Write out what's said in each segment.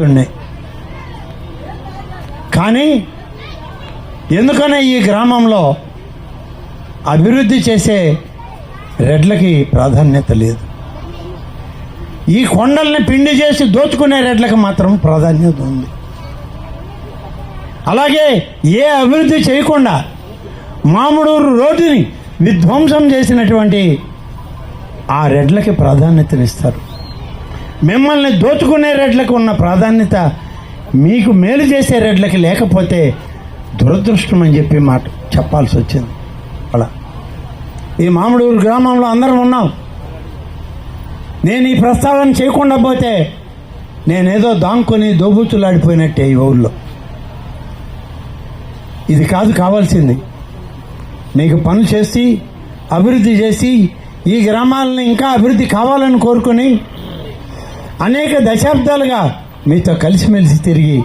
వస్తుండే కానీ ఎందుకనే ఈ గ్రామంలో అభివృద్ధి చేసే రెడ్లకి ప్రాధాన్యత లేదు? ఈ కొండల్ని పిండి చేసి దోచుకునే రెడ్లకు మాత్రం ప్రాధాన్యత ఉంది. అలాగే ఏ అభివృద్ధి చేయకుండా మామిడూరు రోడ్డుని విధ్వంసం చేసినటువంటి ఆ రెడ్లకి ప్రాధాన్యతనిస్తారు. మిమ్మల్ని దోచుకునే రెడ్లకు ఉన్న ప్రాధాన్యత మీకు మేలు చేసే రెడ్లకి లేకపోతే దురదృష్టం అని చెప్పి మాట చెప్పాల్సి వచ్చింది. అలా. ఈ మామిడూరు గ్రామంలో అందరం ఉన్నాం. నేను ఈ ప్రస్తావన చేయకుండా పోతే నేనేదో దాంకొని దోబుచ్చులాడిపోయినట్టే ఈ ఊళ్ళో ఇది కాదు కావాల్సింది. మీకు పనులు చేసి అభివృద్ధి చేసి ఈ గ్రామాలను ఇంకా అభివృద్ధి కావాలని కోరుకొని అనేక దశాబ్దాలుగా మీతో కలిసిమెలిసి తిరిగి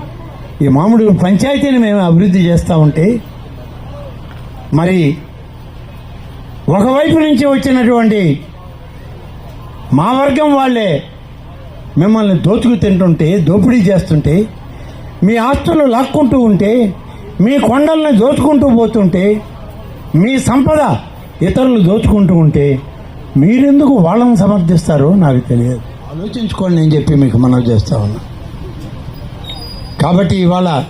ఈ మామిడి పంచాయతీని మేము అభివృద్ధి చేస్తూ ఉంటే మరి ఒకవైపు నుంచి వచ్చినటువంటి మా వర్గం వాళ్ళే మిమ్మల్ని దోచుకు తింటుంటే దోపిడీ చేస్తుంటే మీ ఆస్తులు లాక్కుంటూ ఉంటే మీ కొండల్ని దోచుకుంటూ పోతుంటే మీ సంపద ఇతరులు దోచుకుంటూ ఉంటే మీరెందుకు వాళ్ళని సమర్థిస్తారో నాకు తెలియదు. ఆలోచించుకోండి నేను చెప్పి మీకు మనవి చేస్తా ఉన్నా. కాబట్టి ఇవాళ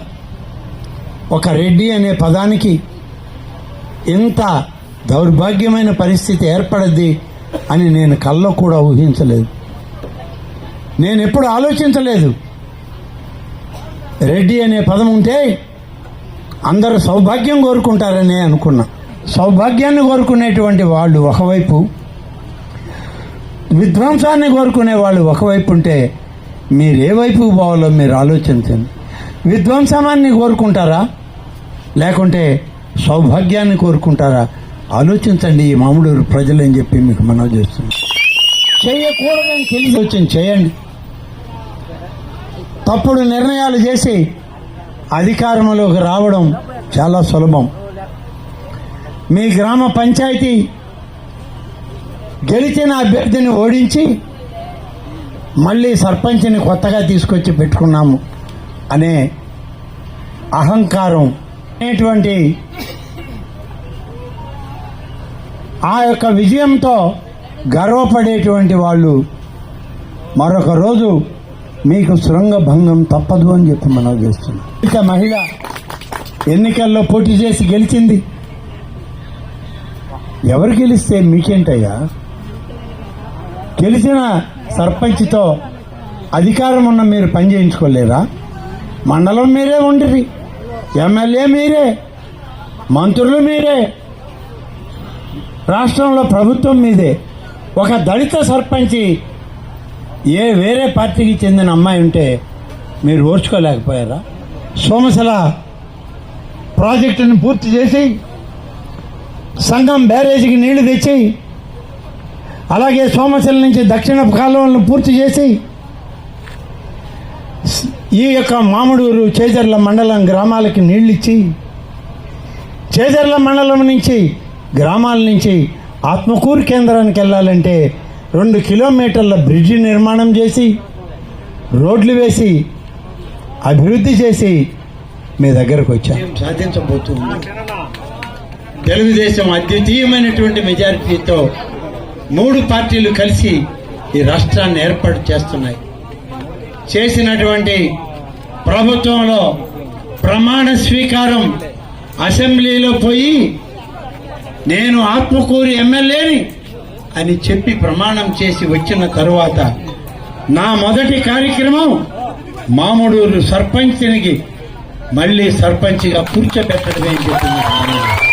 ఒక రెడ్డి అనే పదానికి ఇంత దౌర్భాగ్యమైన పరిస్థితి ఏర్పడద్ది అని నేను కల్లో కూడా ఊహించలేదు. నేను ఎప్పుడు ఆలోచించలేదు. రెడ్డి అనే పదం ఉంటే అందరూ సౌభాగ్యం కోరుకుంటారని అనుకున్నా. సౌభాగ్యాన్ని కోరుకునేటువంటి వాళ్ళు ఒకవైపు విధ్వంసాన్ని కోరుకునే వాళ్ళు ఒకవైపు ఉంటే మీరు ఏ వైపుకు పోవాలో మీరు ఆలోచించండి. విధ్వంసనాన్ని కోరుకుంటారా? లేకుంటే సౌభాగ్యాన్ని కోరుకుంటారా? ఆలోచించండి ఈ మామిడూరు ప్రజలు అని చెప్పి మీకు మనవి చేస్తుంది చేయకూడదని తెలిసి వచ్చింది చేయండి. తప్పుడు నిర్ణయాలు చేసి అధికారంలోకి రావడం చాలా సులభం. మీ గ్రామ పంచాయతీ గెలిచిన అభ్యర్థిని ఓడించి మళ్ళీ సర్పంచ్ని కొత్తగా తీసుకొచ్చి పెట్టుకున్నాము అనే అహంకారం అనేటువంటి ఆ యొక్క విజయంతో గర్వపడేటువంటి వాళ్ళు మరొక రోజు మీకు శృంగ భంగం తప్పదు అని చెప్పి మనం చేస్తున్నాం. ఇక మహిళ ఎన్నికల్లో పోటీ చేసి గెలిచింది. ఎవరు గెలిస్తే మీకేంటయ్యా? గెలిచిన సర్పంచ్తో అధికారం ఉన్న మీరు పని చేయించుకోలేరా? మండలం మీరే ఉండిరి. ఎమ్మెల్యే మీరే. మంత్రులు మీరే. రాష్ట్రంలో ప్రభుత్వం మీదే. ఒక దళిత సర్పంచి ఏ వేరే పార్టీకి చెందిన అమ్మాయి ఉంటే మీరు ఓర్చుకోలేకపోయారా? సోమశల ప్రాజెక్టును పూర్తి చేసి సంఘం బ్యారేజీకి నీళ్ళు తెచ్చి అలాగే సోమశిల నుంచి దక్షిణ కాలువలను పూర్తి చేసి ఈ యొక్క మామిడూరు చేజర్ల మండలం గ్రామాలకి నీళ్ళు ఇచ్చి చేజర్ల మండలం నుంచి గ్రామాల నుంచి ఆత్మకూరు కేంద్రానికి వెళ్ళాలంటే రెండు కిలోమీటర్ల బ్రిడ్జి నిర్మాణం చేసి రోడ్లు వేసి అభివృద్ధి చేసి మీ దగ్గరకు వచ్చాం. సాధించబోతుంది తెలుగుదేశం అద్వితీయమైనటువంటి మెజారిటీతో మూడు పార్టీలు కలిసి ఈ రాష్ట్రాన్ని ఏర్పాటు చేస్తున్నాయి. చేసినటువంటి ప్రభుత్వంలో ప్రమాణ స్వీకారం అసెంబ్లీలో పోయి నేను ఆత్మకూరు ఎమ్మెల్యేని అని చెప్పి ప్రమాణం చేసి వచ్చిన తరువాత నా మొదటి కార్యక్రమం మామూడూరు సర్పంచ్నికి మళ్ళీ సర్పంచ్గా కూర్చోబెట్టడమే అని